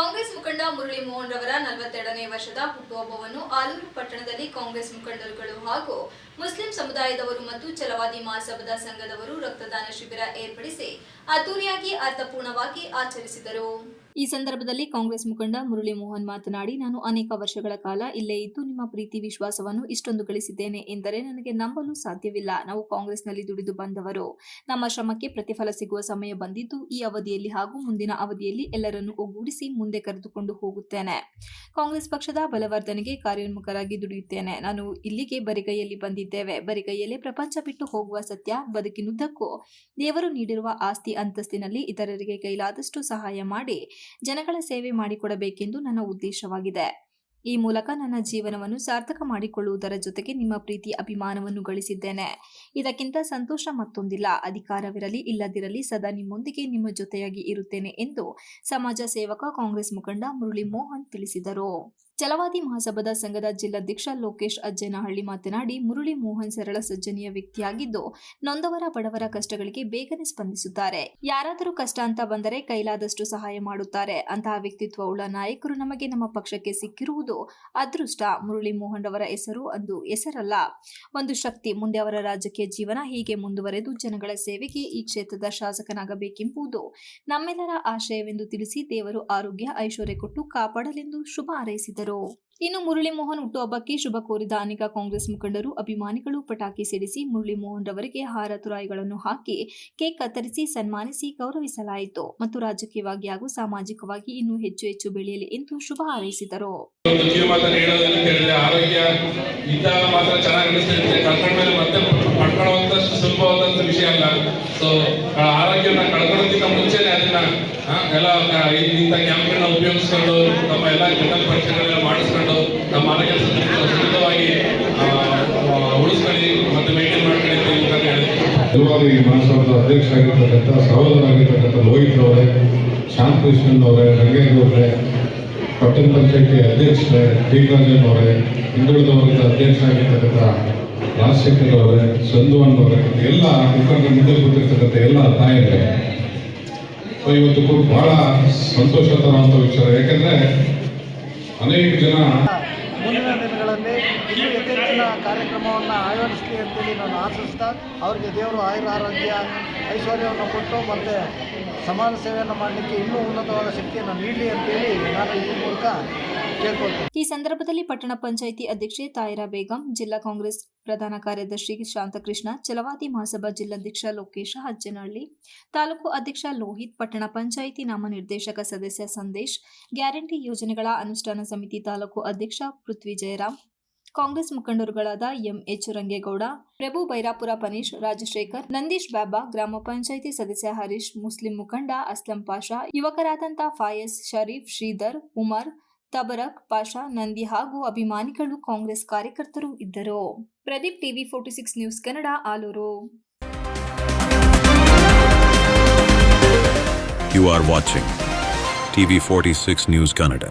ಕಾಂಗ್ರೆಸ್ ಮುಖಂಡ ಮುರಳಿ ಮೋಹನ್ ರವರ ನಲವತ್ತೆರಡನೇ ವರ್ಷದ ಹುಟ್ಟುಹಬ್ಬವನ್ನು ಆಲೂರು ಪಟ್ಟಣದಲ್ಲಿ ಕಾಂಗ್ರೆಸ್ ಮುಖಂಡರುಗಳು ಹಾಗೂ ಮುಸ್ಲಿಂ ಸಮುದಾಯದವರು ಮತ್ತು ಚಲವಾದಿ ಮಹಾಸಭದ ಸಂಘದವರು ರಕ್ತದಾನ ಶಿಬಿರ ಏರ್ಪಡಿಸಿ ಅದ್ದೂರಿಯಾಗಿ ಅರ್ಥಪೂರ್ಣವಾಗಿ ಆಚರಿಸಿದರು. ಈ ಸಂದರ್ಭದಲ್ಲಿ ಕಾಂಗ್ರೆಸ್ ಮುಖಂಡ ಮುರಳಿ ಮೋಹನ್ ಮಾತನಾಡಿ, ನಾನು ಅನೇಕ ವರ್ಷಗಳ ಕಾಲ ಇಲ್ಲೇ ಇದ್ದು ನಿಮ್ಮ ಪ್ರೀತಿ, ವಿಶ್ವಾಸವನ್ನು ಇಷ್ಟೊಂದು ಗಳಿಸಿದ್ದೇನೆ ಎಂದರೆ ನನಗೆ ನಂಬಲು ಸಾಧ್ಯವಿಲ್ಲ. ನಾವು ಕಾಂಗ್ರೆಸ್ನಲ್ಲಿ ದುಡಿದು ಬಂದವರು. ನಮ್ಮ ಶ್ರಮಕ್ಕೆ ಪ್ರತಿಫಲ ಸಿಗುವ ಸಮಯ ಬಂದಿದ್ದು ಈ ಅವಧಿಯಲ್ಲಿ ಹಾಗೂ ಮುಂದಿನ ಅವಧಿಯಲ್ಲಿ ಎಲ್ಲರನ್ನು ಒಗ್ಗೂಡಿಸಿ ಮುಂದೆ ಕರೆದುಕೊಂಡು ಹೋಗುತ್ತೇನೆ. ಕಾಂಗ್ರೆಸ್ ಪಕ್ಷದ ಬಲವರ್ಧನೆಗೆ ಕಾರ್ಯೋನ್ಮುಖರಾಗಿ ದುಡಿಯುತ್ತೇನೆ. ನಾನು ಇಲ್ಲಿಗೆ ಬರಿಗೈಯಲ್ಲಿ ಬಂದಿದ್ದೇವೆ. ಬರಿಗೈಯಲ್ಲೇ ಪ್ರಪಂಚ ಬಿಟ್ಟು ಹೋಗುವ ಸತ್ಯ ಬದುಕಿನುದ್ದಕ್ಕೂ ದೇವರು ನೀಡಿರುವ ಆಸ್ತಿ, ಅಂತಸ್ತಿನಲ್ಲಿ ಇತರರಿಗೆ ಕೈಲಾದಷ್ಟು ಸಹಾಯ ಮಾಡಿ ಜನಗಳ ಸೇವೆ ಮಾಡಿಕೊಡಬೇಕೆಂದು ನನ್ನ ಉದ್ದೇಶವಾಗಿದೆ. ಈ ಮೂಲಕ ನನ್ನ ಜೀವನವನ್ನು ಸಾರ್ಥಕ ಮಾಡಿಕೊಳ್ಳುವುದರ ಜೊತೆಗೆ ನಿಮ್ಮ ಪ್ರೀತಿ ಅಭಿಮಾನವನ್ನು ಗಳಿಸಿದ್ದೇನೆ. ಇದಕ್ಕಿಂತ ಸಂತೋಷ ಮತ್ತೊಂದಿಲ್ಲ. ಅಧಿಕಾರವಿರಲಿ, ಇಲ್ಲದಿರಲಿ, ಸದಾ ನಿಮ್ಮೊಂದಿಗೆ ನಿಮ್ಮ ಜೊತೆಯಾಗಿ ಇರುತ್ತೇನೆ ಎಂದು ಸಮಾಜ ಸೇವಕ ಕಾಂಗ್ರೆಸ್ ಮುಖಂಡ ಮುರಳಿ ಮೋಹನ್ ತಿಳಿಸಿದರು. ಛಲವಾದಿ ಮಹಾಸಭಾದ ಸಂಘದ ಜಿಲ್ಲಾಧ್ಯಕ್ಷ ಲೋಕೇಶ್ ಅಜ್ಜನಹಳ್ಳಿ ಮಾತನಾಡಿ, ಮುರಳಿ ಮೋಹನ್ ಸರಳ ಸಜ್ಜನೀಯ ವ್ಯಕ್ತಿಯಾಗಿದ್ದು, ನೊಂದವರ ಬಡವರ ಕಷ್ಟಗಳಿಗೆ ಬೇಗನೆ ಸ್ಪಂದಿಸುತ್ತಾರೆ. ಯಾರಾದರೂ ಕಷ್ಟ ಅಂತ ಬಂದರೆ ಕೈಲಾದಷ್ಟು ಸಹಾಯ ಮಾಡುತ್ತಾರೆ. ಅಂತಹ ವ್ಯಕ್ತಿತ್ವವುಳ್ಳ ನಾಯಕರು ನಮಗೆ ನಮ್ಮ ಪಕ್ಷಕ್ಕೆ ಸಿಕ್ಕಿರುವುದು ಅದೃಷ್ಟ. ಮುರಳಿ ಮೋಹನ್ ರವರ ಹೆಸರು ಅಂದು ಹೆಸರಲ್ಲ. ಒಂದು ಶಕ್ತಿ ಮುಂದೆ ಅವರ ರಾಜಕೀಯ ಜೀವನ ಹೀಗೆ ಮುಂದುವರೆದು ಜನಗಳ ಸೇವೆಗೆ ಈ ಕ್ಷೇತ್ರದ ಶಾಸಕನಾಗಬೇಕೆಂಬುದು ನಮ್ಮೆಲ್ಲರ ಆಶಯವೆಂದು ತಿಳಿಸಿ ದೇವರು ಆರೋಗ್ಯ, ಐಶ್ವರ್ಯ ಕೊಟ್ಟು ಕಾಪಾಡಲೆಂದು ಶುಭ ಹಾರೈಸಿದರು. ಇನ್ನು ಮುರಳಿ ಮೋಹನ್ ಹುಟ್ಟುಹಬ್ಬಕ್ಕೆ ಶುಭ ಕೋರಿದ ಅನೇಕ ಕಾಂಗ್ರೆಸ್ ಮುಖಂಡರು ಅಭಿಮಾನಿಗಳು ಪಟಾಕಿ ಸಿಡಿಸಿ ಮುರಳಿ ಮೋಹನ್ ರವರಿಗೆ ಹಾರ ತುರಾಯಿಗಳನ್ನು ಹಾಕಿ ಕೇಕ್ ಕತ್ತರಿಸಿ ಸನ್ಮಾನಿಸಿ ಗೌರವಿಸಲಾಯಿತು. ಮತ್ತು ರಾಜಕೀಯವಾಗಿ ಹಾಗೂ ಸಾಮಾಜಿಕವಾಗಿ ಇನ್ನೂ ಹೆಚ್ಚು ಹೆಚ್ಚು ಬೆಳೆಯಲಿ ಎಂದು ಶುಭ ಹಾರೈಸಿದರು. ಆರೋಗ್ಯ ಎಲ್ಲ ಇಂಥ ಕ್ಯಾಂಪ್ಗಳನ್ನ ಉಪಯೋಗಿಸ್ಕೊಂಡು ನಮ್ಮ ಎಲ್ಲ ಜನರಲ್ ಪರೀಕ್ಷೆಗಳೆಲ್ಲ ಮಾಡಿಸ್ಕೊಂಡು ನಮ್ಮ ಆರೋಗ್ಯ ಸುಲಭವಾಗಿ ಉಳಿಸ್ಕೊಳ್ಳಿ ಮತ್ತು ಮೇಂಟೈನ್ ಮಾಡ್ಕೊಳ್ಳಿ ಅಂತ ಹೇಳ್ತೀನಿ ಮಹಾಸಭಾದ ಅಧ್ಯಕ್ಷ ಆಗಿರ್ತಕ್ಕಂಥ ಸಹೋದರಾಗಿರ್ತಕ್ಕಂಥ ಲೋಹಿತ್ ಅವರೇ ಶಾಂತಕೃಷ್ಣನ್ ಅವರೇ ರಂಗೇಗೌಡ್ರೆ ಪಟ್ಟಣ ಪಂಚಾಯತಿ ಅಧ್ಯಕ್ಷರೇ ರಾಜನ್ ಅವರೇ ಹಿಂದುಳಿದ ವರ್ಗದ ಅಧ್ಯಕ್ಷರಾಗಿರ್ತಕ್ಕಂಥ ರಾಜಶೇಖರ್ ಅವರೇ, ಸಂಧುವನ್ ಅವರೇ, ಎಲ್ಲ ಮುಖಂಡ ಮುಂದೆ ಕೂತಿರ್ತಕ್ಕಂಥ ಎಲ್ಲ ತಾಯಂದ್ರೆ ಸೊ ಇವತ್ತು ಕೂಡ ಬಹಳ ಸಂತೋಷ ವಿಚಾರ. ಯಾಕಂದ್ರೆ ಅನೇಕ ಜನ ಮುಂದಿನ ದಿನಗಳಲ್ಲಿ ಇನ್ನೂ ಯಥೇಚ್ಛಿನ ಕಾರ್ಯಕ್ರಮವನ್ನು ಆಯೋಜಿಸಲಿ ಅಂತೇಳಿ ನಾನು ಆಶಿಸ್ತಾ, ಅವರಿಗೆ ದೇವರು ಆಯುರ ಆರೋಗ್ಯ ಐಶ್ವರ್ಯವನ್ನು ಕೊಟ್ಟು ಮತ್ತು ಸಮಾಜ ಸೇವೆಯನ್ನು ಮಾಡಲಿಕ್ಕೆ ಇನ್ನೂ ಉನ್ನತವಾದ ಶಕ್ತಿಯನ್ನು ನೀಡಲಿ ಅಂತೇಳಿ ನಾನು ಈ ಮೂಲಕ ಈ ಸಂದರ್ಭದಲ್ಲಿ ಪಟ್ಟಣ ಪಂಚಾಯಿತಿ ಅಧ್ಯಕ್ಷೆ ತಾಯಿರಾ ಬೇಗಂ, ಜಿಲ್ಲಾ ಕಾಂಗ್ರೆಸ್ ಪ್ರಧಾನ ಕಾರ್ಯದರ್ಶಿ ಶಾಂತಕೃಷ್ಣ, ಚಲವಾದಿ ಮಹಾಸಭಾ ಜಿಲ್ಲಾಧ್ಯಕ್ಷ ಲೋಕೇಶ ಹಜ್ಜನಹಳ್ಳಿ, ತಾಲೂಕು ಅಧ್ಯಕ್ಷ ಲೋಹಿತ್, ಪಟ್ಟಣ ಪಂಚಾಯಿತಿ ನಾಮನಿರ್ದೇಶಕ ಸದಸ್ಯ ಸಂದೇಶ್, ಗ್ಯಾರಂಟಿ ಯೋಜನೆಗಳ ಅನುಷ್ಠಾನ ಸಮಿತಿ ತಾಲೂಕು ಅಧ್ಯಕ್ಷ ಪೃಥ್ವಿ ಜಯರಾಮ್ ಕಾಂಗ್ರೆಸ್ ಮುಖಂಡರುಗಳಾದ ಎಂಎಚ್ ರಂಗೇಗೌಡ, ಪ್ರಭು ಬೈರಾಪುರ ಪನೀಶ್, ರಾಜಶೇಖರ್, ನಂದೀಶ್ ಬಾಬಾ ಗ್ರಾಮ ಪಂಚಾಯಿತಿ ಸದಸ್ಯ ಹರೀಶ್, ಮುಸ್ಲಿಂ ಮುಖಂಡ ಅಸ್ಲಂ ಪಾಷಾ ಯುವಕರಾದಂಥ ಫಾಯಸ್ ಶರೀಫ್, ಶ್ರೀಧರ್, ಉಮರ್, ತಬರಕ್ ಪಾಷಾ, ನಂದಿ ಹಾಗೂ ಅಭಿಮಾನಿಗಳು ಕಾಂಗ್ರೆಸ್ ಕಾರ್ಯಕರ್ತರು ಇದ್ದರು Pradeep TV forty six news Kannada, Alur You are watching TV46 News Canada.